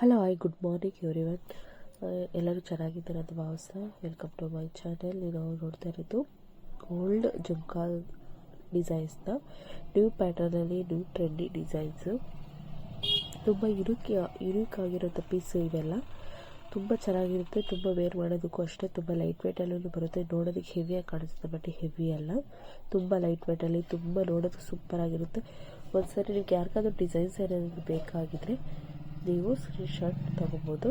Hello I good morning everyone ಎಲ್ಲರೂ ಚೆನ್ನಾಗಿದ್ದಾರೆ ಅಂತ ಭಾವಿಸ್ತಾ ವೆಲ್ಕಮ್ ಟು ಮೈ ಚಾನೆಲ್ ನಾವು ನೋಡ್ತಾ ಇರೋದು ಓಲ್ಡ್ ಜುಮ್ಕಾ ಡಿಸೈನ್ಸ್ನ ನ್ಯೂ ಪ್ಯಾಟರ್ನಲ್ಲಿ ನ್ಯೂ ಟ್ರೆಂಡಿ ಡಿಸೈನ್ಸು ತುಂಬ ಯುನೀಕ್ ಯುನೀಕ್ ಆಗಿರೋಂಥ ಪೀಸು ಇವೆಲ್ಲ. ತುಂಬ ಚೆನ್ನಾಗಿರುತ್ತೆ, ತುಂಬ ವೇರ್ ಮಾಡೋದಕ್ಕೂ ಅಷ್ಟೇ ತುಂಬ ಲೈಟ್ ವೇಟಲ್ಲೂ ಬರುತ್ತೆ. ನೋಡೋದಕ್ಕೆ ಹೆವಿಯಾಗಿ ಕಾಣಿಸುತ್ತೆ ಬಟ್ ಹೆವಿ ಅಲ್ಲ. ತುಂಬ ಲೈಟ್ ವೇಟಲ್ಲಿ ತುಂಬ ನೋಡೋದಕ್ಕೆ ಸೂಪರಾಗಿರುತ್ತೆ ಒಂದ್ಸರಿ ನಿಮ್ಗೆ ಯಾರಿಗಾದ್ರೂ ಡಿಸೈನ್ಸ್ ಏನಾದರೂ ಬೇಕಾಗಿದ್ದರೆ ನೀವು ಶರ್ಟ್ ತೊಗೋಬೋದು.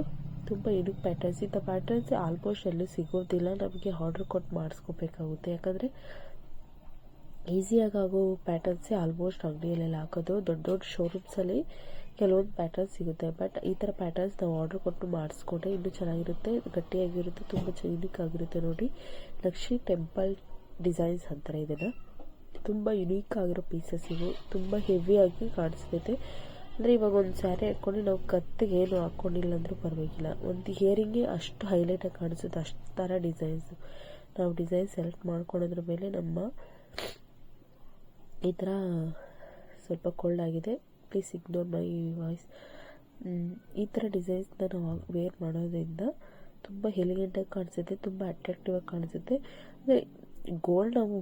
ತುಂಬ ಯುನಿಕ್ ಪ್ಯಾಟರ್ನ್ಸ್ ಇಂಥ ಪ್ಯಾಟರ್ನ್ಸ್ ಆಲ್ಮೋಸ್ಟ್ ಎಲ್ಲೂ ಸಿಗೋದಿಲ್ಲ. ನಮಗೆ ಆರ್ಡ್ರ್ ಕೊಟ್ಟು ಮಾಡಿಸ್ಕೋಬೇಕಾಗುತ್ತೆ. ಯಾಕಂದರೆ ಈಸಿಯಾಗಿ ಆಗೋ ಪ್ಯಾಟರ್ನ್ಸೇ ಆಲ್ಮೋಸ್ಟ್ ಅಂಗಡಿಯಲ್ಲೆಲ್ಲ ಹಾಕೋದು. ದೊಡ್ಡ ದೊಡ್ಡ ಶೋರೂಮ್ಸಲ್ಲಿ ಕೆಲವೊಂದು ಪ್ಯಾಟರ್ನ್ಸ್ ಸಿಗುತ್ತೆ. ಬಟ್ ಈ ಥರ ಪ್ಯಾಟರ್ನ್ಸ್ ನಾವು ಆರ್ಡ್ರ್ ಕೊಟ್ಟು ಮಾಡಿಸ್ಕೊಂಡ್ರೆ ಇನ್ನೂ ಚೆನ್ನಾಗಿರುತ್ತೆ. ಗಟ್ಟಿಯಾಗಿರುತ್ತೆ. ತುಂಬ ಯುನಿಕ್ ಆಗಿರುತ್ತೆ ನೋಡಿ. ಲಕ್ಷ್ಮಿ ಟೆಂಪಲ್ ಡಿಸೈನ್ಸ್ ಅಂತಾರೆ ಇದನ್ನು. ತುಂಬ ಯುನೀಕ್ ಆಗಿರೋ ಪೀಸಸ್ ಇವು. ತುಂಬ ಹೆವಿಯಾಗಿ ಕಾಣಿಸ್ತೈತೆ ಅಂದರೆ ಇವಾಗ ಒಂದು ಸ್ಯಾರಿ ಹಾಕ್ಕೊಂಡು ನಾವು ಕತ್ತಿಗೆ ಏನು ಹಾಕ್ಕೊಂಡಿಲ್ಲ ಅಂದರೂ ಪರವಾಗಿಲ್ಲ. ಒಂದು ಹಿಯರಿಂಗೇ ಅಷ್ಟು ಹೈಲೈಟಾಗಿ ಕಾಣಿಸುತ್ತೆ, ಅಷ್ಟು ಥರ ಡಿಸೈನ್ಸು ನಾವು ಡಿಸೈನ್ ಸೆಲೆಕ್ಟ್ ಮಾಡ್ಕೊಳೋದ್ರ ಮೇಲೆ ನಮ್ಮ ಈ ಥರ ಸ್ವಲ್ಪ ಕೋಲ್ಡಾಗಿದೆ ಪ್ಲೀಸ್ ಇಗ್ನೋರ್ ಮೈ ವಾಯ್ಸ್ ಈ ಥರ ಡಿಸೈನ್ಸ್ನ ನಾವು ವೇರ್ ಮಾಡೋದ್ರಿಂದ ತುಂಬ ಎಲಿಗೆಂಟಾಗಿ ಕಾಣಿಸುತ್ತೆ, ತುಂಬ ಅಟ್ರಾಕ್ಟಿವ್ ಆಗಿ ಕಾಣಿಸುತ್ತೆ. ಅಂದರೆ ಗೋಲ್ಡ್ ನಾವು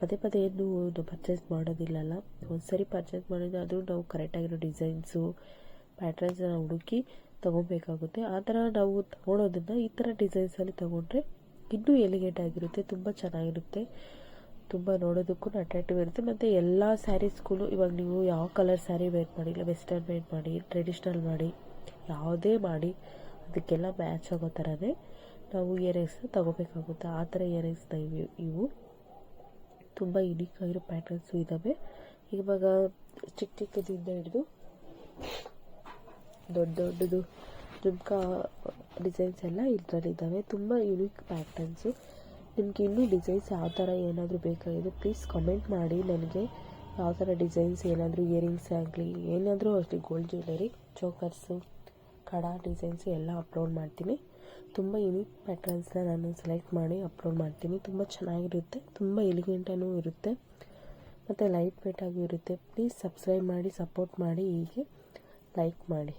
ಪದೇ ಪದೇ ಏನು ನಾವು ಪರ್ಚೇಸ್ ಮಾಡೋದಿಲ್ಲಲ್ಲ. ಒಂದು ಸರಿ ಪರ್ಚೇಸ್ ಮಾಡಿದರೆ ಅದು ನಾವು ಕರೆಕ್ಟಾಗಿರೋ ಡಿಸೈನ್ಸು ಪ್ಯಾಟ್ರನ್ಸ್ನ ಹುಡುಕಿ ತೊಗೊಬೇಕಾಗುತ್ತೆ. ಆ ಥರ ನಾವು ತೊಗೊಳೋದನ್ನು ಈ ಥರ ಡಿಸೈನ್ಸಲ್ಲಿ ತೊಗೊಂಡ್ರೆ ಇನ್ನೂ ಎಲಿಗೇಟ್ ಆಗಿರುತ್ತೆ, ತುಂಬ ಚೆನ್ನಾಗಿರುತ್ತೆ. ತುಂಬ ನೋಡೋದಕ್ಕೂ ಅಟ್ರಾಕ್ಟಿವ್ ಇರುತ್ತೆ. ಮತ್ತು ಎಲ್ಲ ಸ್ಯಾರೀಸ್ಗಳು ಇವಾಗ ನೀವು ಯಾವ ಕಲರ್ ಸ್ಯಾರಿ ವೇರ್ ಮಾಡಿ, ಇಲ್ಲ ವೆಸ್ಟರ್ನ್ ವೇರ್ ಮಾಡಿ ಟ್ರೆಡಿಷ್ನಲ್ ಮಾಡಿ, ಯಾವುದೇ ಮಾಡಿ, ಅದಕ್ಕೆಲ್ಲ ಮ್ಯಾಚ್ ಆಗೋ ಥರನೇ ನಾವು ಇಯರಿಂಗ್ಸ್ನ ತೊಗೋಬೇಕಾಗುತ್ತೆ. ಆ ಥರ ಇಯರಿಂಗ್ಸ್ನ ಇವು ಇವು. ತುಂಬ ಯುನೀಕ್ ಆಗಿರೋ ಪ್ಯಾಟರ್ನ್ಸು ಇದ್ದಾವೆ ಇವಾಗ ಚಿಕ್ಕ ಚಿಕ್ಕದಿಂದ ಹಿಡಿದು ದೊಡ್ಡ ದೊಡ್ಡದು ಜುಮ್ಕಾ ಡಿಸೈನ್ಸ್ ಎಲ್ಲ ಇದರಲ್ಲಿದ್ದಾವೆ ತುಂಬ ಯುನೀಕ್ ಪ್ಯಾಟರ್ನ್ಸು ನಿಮ್ಗೆ ಇನ್ನೂ ಡಿಸೈನ್ಸ್ ಯಾವ ಥರ ಏನಾದರೂ ಬೇಕಾಗಿದೆ ಪ್ಲೀಸ್ ಕಮೆಂಟ್ ಮಾಡಿ. ನನಗೆ ಯಾವ ಥರ ಡಿಸೈನ್ಸ್ ಏನಾದರೂ ಇಯರಿಂಗ್ಸ್ ಆಗಲಿ, ಏನಾದರೂ ಅಷ್ಟೇ ಗೋಲ್ಡ್ ಜ್ಯುವೆಲರಿ ಚೋಕರ್ಸು ಕಡ ಡಿಸೈನ್ಸ್ ಎಲ್ಲ ಅಪ್ಲೋಡ್ ಮಾಡ್ತೀನಿ. ತುಂಬ ಯುನೀಕ್ ಪ್ಯಾಟರ್ನ್ಸ್ನ ನಾನು ಸೆಲೆಕ್ಟ್ ಮಾಡಿ ಅಪ್ಲೋಡ್ ಮಾಡ್ತೀನಿ. ತುಂಬ ಚೆನ್ನಾಗಿರುತ್ತೆ. ತುಂಬ ಎಲಿಗೆಂಟಾನೂ ಇರುತ್ತೆ. ಮತ್ತು ಲೈಟ್ ವೆಯ್ಟಾಗೂ ಇರುತ್ತೆ. ಪ್ಲೀಸ್ ಸಬ್ಸ್ಕ್ರೈಬ್ ಮಾಡಿ, ಸಪೋರ್ಟ್ ಮಾಡಿ ಹೀಗೆ ಲೈಕ್ ಮಾಡಿ.